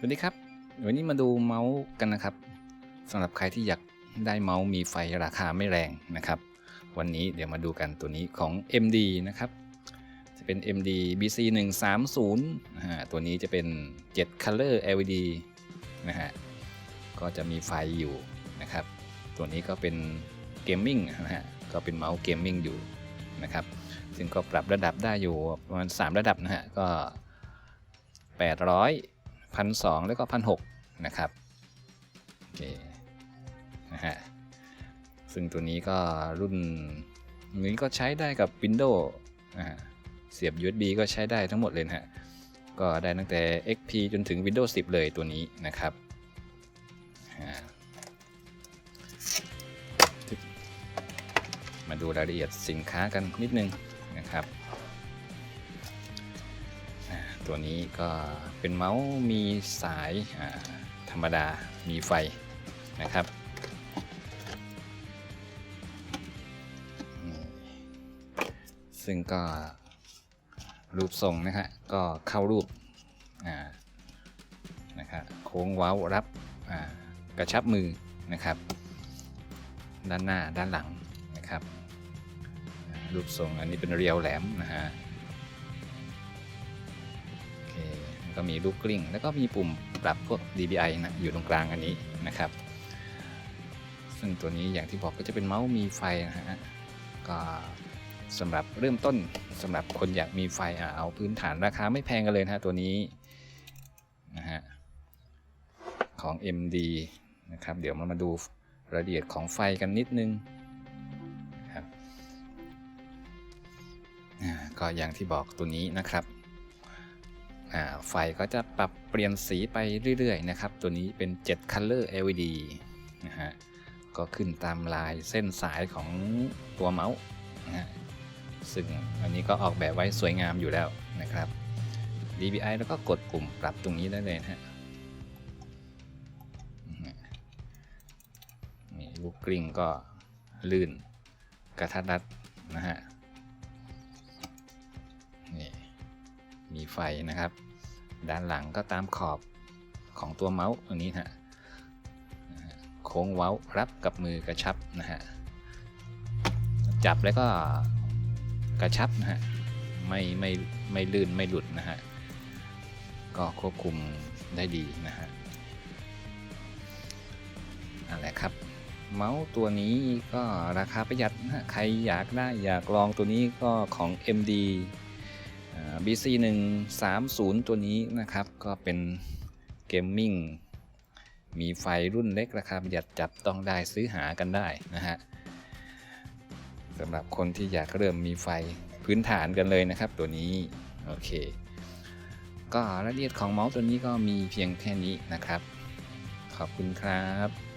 สวัสดีครับ วันนี้มาดูเมาส์กันนะครับสำหรับใครที่อยากได้เมาส์มีไฟราคาไม่แรงนะครับ วันนี้เดี๋ยวมาดูกันตัวนี้ของ MD นะครับ จะเป็น MD BC 130นะฮะตัวนี้จะเป็น 7 Color LED นะฮะก็จะมีไฟอยู่นะครับ ตัวนี้ก็เป็นเกมมิ่งนะฮะก็เป็นเมาส์เกมมิ่งอยู่นะครับ ซึ่งก็ปรับระดับได้อยู่ประมาณ 3 ระดับนะฮะก็ 800 1,200แล้วก็1,600นะครับโอเคนะฮะซึ่งตัวนี้ก็รุ่นนี้ก็ใช้ได้กับ Windows เสียบ USB ก็ใช้ได้ทั้งหมดเลยนะฮะ ก็ได้ตั้งแต่ XP จนถึง Windows 10 เลยตัวนี้นะครับมาดูรายละเอียดสินค้ากันนิดนึงนะครับ ตัวนี้ก็เป็นเมาส์มีสายธรรมดามีไฟนะครับซึ่งก็รูปทรงนะฮะก็เข้ารูปนะครับโค้งเว้ารับกระชับมือนะครับ ด้านหน้าด้านหลังนะครับ รูปทรงอันนี้เป็นเรียวแหลมนะฮะ ก็มีลูกกลิ้ง แล้วก็มีปุ่มปรับพวก DPI นะอยู่ตรงกลางอันนี้นะครับ ซึ่งตัวนี้อย่างที่บอกก็จะเป็นเมาส์มีไฟนะฮะก็สำหรับเริ่มต้นสำหรับคนอยากมีไฟเอาพื้นฐานราคาไม่แพงกันเลยนะฮะตัวนี้นะฮะของ MD นะครับ เดี๋ยวมามาดูรายละเอียดของไฟกันนิดนึงครับก็อย่างที่บอกตัวนี้นะครับ ไฟก็จะปรับเปลี่ยนสีไปเรื่อยๆนะครับ ตัวนี้เป็น 7 Color LED นะฮะ ก็ขึ้นตามลายเส้นสายของตัวเมาส์นะฮะ ซึ่งอันนี้ก็ออกแบบไว้สวยงามอยู่แล้วนะครับ DPI แล้วก็กดปุ่มปรับตรงนี้ได้เลยนะฮะนี่ลูกกลิ้งก็ลื่นกระทัดรัดนะฮะ ไฟนะครับ ด้านหลังก็ตามขอบของตัวเมาส์ตรงนี้ฮะโค้งเว้ารับกับมือกระชับนะฮะจับแล้วก็กระชับนะฮะไม่ไม่ไม่ลื่นไม่หลุดนะฮะก็ควบคุมได้ดีนะฮะนั่นแหละครับ เมาส์ตัวนี้ก็ราคาประหยัดนะใครอยากได้อยากลองตัวนี้ก็ของ MD BC 1 3 0ตัวนี้นะครับ ก็เป็นเกมมิ่งมีไฟรุ่นเล็กราคาประหยัดจับต้องได้ซื้อหากันได้นะฮะสำหรับคนที่อยากเริ่มมีไฟพื้นฐานกันเลยนะครับ ตัวนี้ โอเค ก็รายละเอียดของเมาส์ตัวนี้ก็มีเพียงแค่นี้นะครับ ขอบคุณครับ